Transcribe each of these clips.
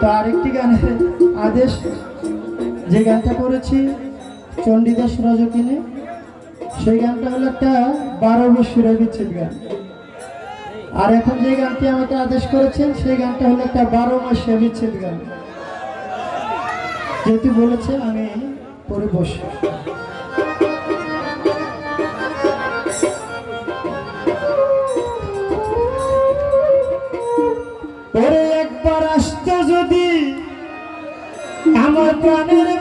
তো আরেকটি গানের আদেশ, যে গানটা করেছি চণ্ডীদাস রজকিনে সেই গানটা হলো একটা বারো বৎসরে বিচ্ছেদ গান। আর এখন যে গানটি আমাকে আদেশ করেছেন, সেই গানটা হলো একটা বারো মাসে বিচ্ছেদ গান। যেহেতু বলেছে? আমি পরে বসি। ওরে আমার প্রাণের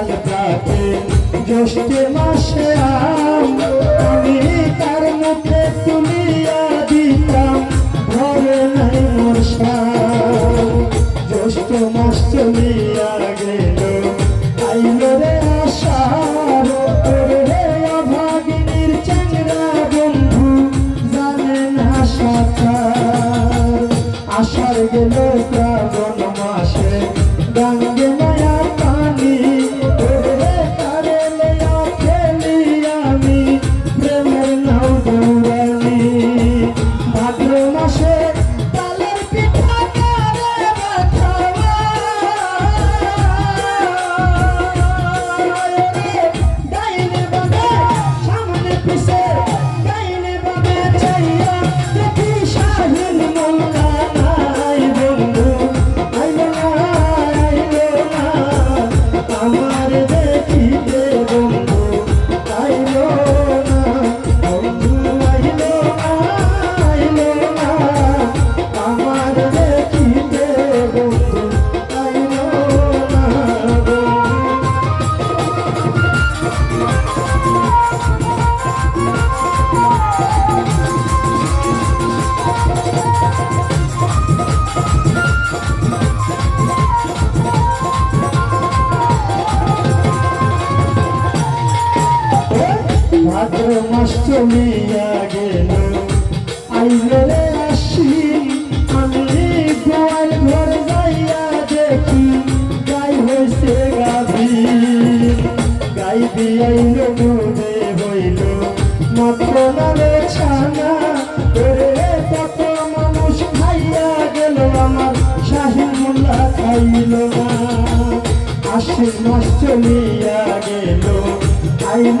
কাকাল প্রাতে জ্যৈষ্ঠ মাসে আম আমি তার মুখে তুলিয়া দিতাম, ঘরে নাই মশা জ্যৈষ্ঠ মাস চলিয়া ভাদ্র মাস চলিয়া গেল আইল রে আসি, আমি গোয়াল ঘর যাইয়া দেখি। গাই হয়েছে গাভী, গাই দিয়াইল হইল। মাত্র নামে ছানা ওরে কত মানুষ খাইয়া গেল, আমার শাহিন মোল্লা খাইল না। আশ্বিন চলিয়া গেল, আইল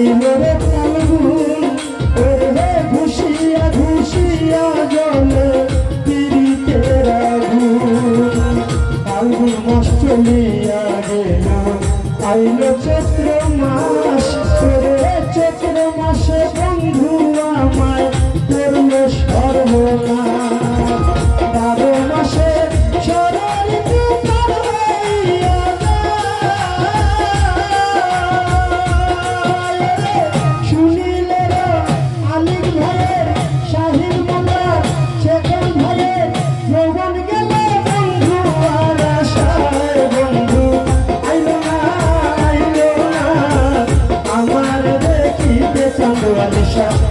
I know. shout.